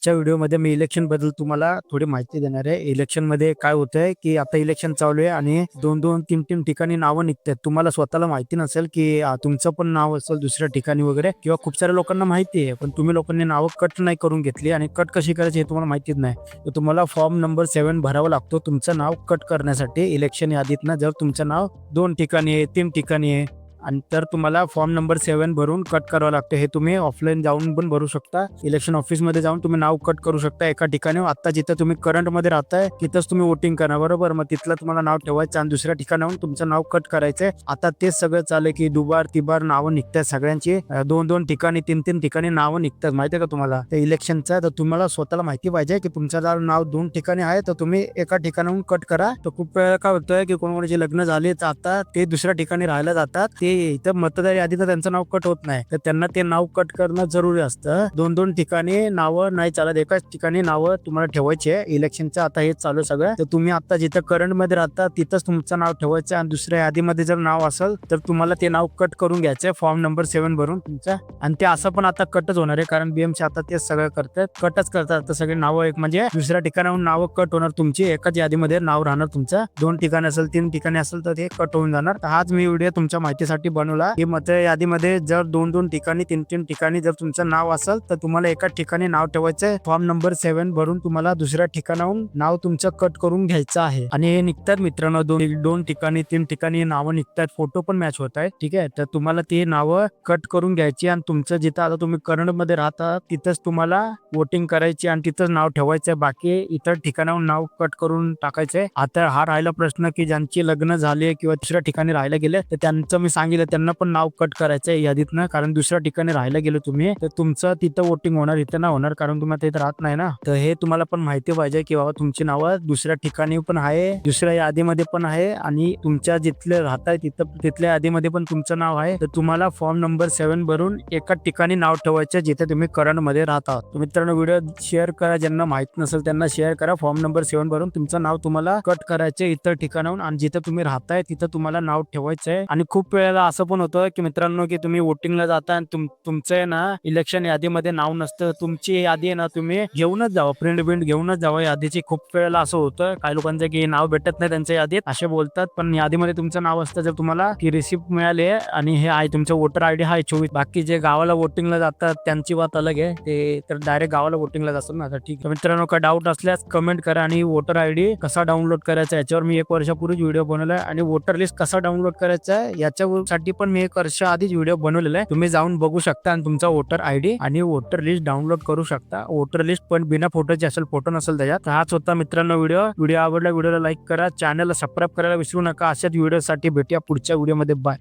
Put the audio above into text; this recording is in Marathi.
आजच्या व्हिडिओमध्ये मी इलेक्शनबद्दल तुम्हाला थोडी माहिती देणार आहे. इलेक्शनमध्ये काय होतंय की आता इलेक्शन चालू आहे आणि दोन दोन तीन तीन ठिकाणी नावं निघतात. तुम्हाला स्वतःला माहिती नसेल की तुमचं पण नाव असेल दुसऱ्या ठिकाणी वगैरे किंवा खूप साऱ्या लोकांना माहिती आहे पण तुम्ही लोकांनी नावं कट नाही करून घेतली आणि कट कशी करायची हे तुम्हाला माहितीच नाही. तुम्हाला फॉर्म नंबर सेवन भरावा लागतो. तुमचं नाव कट करण्यासाठी इलेक्शन यादीतनं जर तुमचं नाव दोन ठिकाणी आहे तीन ठिकाणी आहे आणि तर तुम्हाला फॉर्म नंबर सेवन भरून कट करावं लागतं. हे तुम्ही ऑफलाईन जाऊन पण भरू शकता. इलेक्शन ऑफिसमध्ये जाऊन तुम्ही नाव कट करू शकता एका ठिकाणी. आता जिथं तुम्ही करंटमध्ये राहताय तिथंच तुम्ही वोटिंग करा. बरोबर? मग तिथलं तुम्हाला नाव ठेवायचं आणि दुसऱ्या ठिकाणाहून तुमचं नाव कट करायचंय. आता तेच सगळं चाललंय की दुबार तिबार नावं निघतात सगळ्यांची. दोन दोन ठिकाणी तीन तीन ठिकाणी नावं निघतात. माहितीये का तुम्हाला? त्या इलेक्शनचं तर तुम्हाला स्वतःला माहिती पाहिजे की तुमचं जर नाव दोन ठिकाणी आहे तर तुम्ही एका ठिकाणाहून कट करा. तर खूप वेळा काय होतंय की कोणाकोणाचे लग्न झाले तर आता ते दुसऱ्या ठिकाणी राहायला जातात. ते इथं मतदार यादीचं त्यांचं नाव कट होत नाही. तर त्यांना ते नाव कट करणं जरुरी असतं. दोन दोन ठिकाणी नावं नाही चालत. एकाच ठिकाणी नावं तुम्हाला ठेवायची आहे. इलेक्शनचं आता हे चालू आहे सगळं. तर तुम्ही आता जिथं करंटमध्ये राहता तिथंच तुमचं नाव ठेवायचं आणि दुसऱ्या यादीमध्ये जर नाव असेल तर तुम्हाला ते नाव कट करून घ्यायचं फॉर्म नंबर सेवन भरून तुमचा. आणि ते असं पण आता कटच होणार आहे. कारण बीएमसी आता तेच सगळं करतात. कटच करतात. आता सगळे नावं एक म्हणजे दुसऱ्या ठिकाणाहून नावं कट होणार तुमची. एकाच यादीमध्ये नाव राहणार तुमचं. दोन ठिकाणी असेल तीन ठिकाणी असेल तर ते कट होऊन जाणार. तर हाच मी व्हिडिओ तुमच्या माहितीसाठी बनवला. की मत यादीमध्ये जर दोन दोन ठिकाणी तीन तीन ठिकाणी जर तुमचं नाव असेल तर तुम्हाला एका ठिकाणी नाव ठेवायचं. फॉर्म नंबर सेवन भरून तुम्हाला दुसऱ्या ठिकाणाहून नाव तुमचं कट करून घ्यायचं आहे. आणि हे निघतात मित्रांनो दोन दोन ठिकाणी तीन ठिकाणी नावं निघतात. फोटो पण मॅच होत आहे ठीक आहे? तर तुम्हाला ती नावं कट करून घ्यायची आणि तुमचं जिथं आता तुम्ही करंटमध्ये राहता तिथंच तुम्हाला वोटिंग करायची आणि तिथंच नाव ठेवायचंय बाकी इतर ठिकाणाहून नाव कट करून टाकायचंय आता हा राहिला प्रश्न की ज्यांची लग्न झाले किंवा दुसऱ्या ठिकाणी राहायला गेले तर त्यांचं मी सांग सांगितलं त्यांना पण नाव कट करायचंय यादीतनं. कारण दुसऱ्या ठिकाणी राहायला गेलो तुम्ही तर तुमचं तिथं वोटिंग होणार इथं नाही होणार कारण तुम्हाला तिथे राहत नाही ना. तर हे तुम्हाला पण माहिती पाहिजे की बाबा तुमची नावं दुसऱ्या ठिकाणी पण आहे दुसऱ्या यादीमध्ये पण आहे आणि तुमच्या जिथले राहताय तिथं तिथल्या यादीमध्ये पण तुमचं नाव आहे. तर तुम्हाला फॉर्म नंबर सेवन भरून एका ठिकाणी नाव ठेवायचं जिथे तुम्ही करंटमध्ये राहता मित्रांनो व्हिडिओ शेअर करा. ज्यांना माहीत नसेल त्यांना शेअर करा. फॉर्म नंबर सेवन भरून तुमचं नाव तुम्हाला कट करायचे इतर ठिकाणाहून आणि जिथे तुम्ही राहताय तिथं तुम्हाला नाव ठेवायचं आहे आणि खूप वेळेला असं पण होतं की मित्रांनो की तुम्ही वोटिंगला जाता आणि तुम तुमचं आहे ना इलेक्शन यादीमध्ये नाव नसतं. तुमची यादी आहे ना तुम्ही घेऊनच जावं. प्रिंट बिंट घेऊनच जावं. यादीची खूप वेळेला असं होतं. काही लोकांचं की नाव भेटत नाही त्यांच्या यादीत असे बोलतात. पण यादीमध्ये तुमचं नाव असतं जर तुम्हाला की रिसिप्ट मिळाली आहे आणि हे आहे तुमचं वोटर आयडी आहे चोवीस. बाकी जे गावाला वोटिंगला जातात त्यांची बात अलग आहे. ते तर डायरेक्ट गावाला वोटिंगला जातात ना. ठीक आहे. मित्रांनो काय डाऊट असल्यास कमेंट करा आणि वोटर आयडी कसा डाउनलोड करायचा याच्यावर मी एक वर्षापूर्वीच व्हिडिओ बनवला आहे आणि वोटर लिस्ट कसा डाउनलोड करायचा आहे साठी पण मी एक वर्ष आधीच व्हिडिओ बनवलेला आहे. तुम्ही जाऊन बघू शकता आणि तुमचा वोटर आयडी आणि वोटर लिस्ट डाउनलोड करू शकता. वोटर लिस्ट पण बिना फोटोची असेल फोटो नसेल त्याच्यात. हाच होता मित्रांनो व्हिडिओ व्हिडिओ आवडला व्हिडिओला लाईक करा. चॅनलला सबस्क्राईब करायला विसरू नका. अशाच व्हिडिओसाठी भेटूया पुढच्या व्हिडिओमध्ये बाय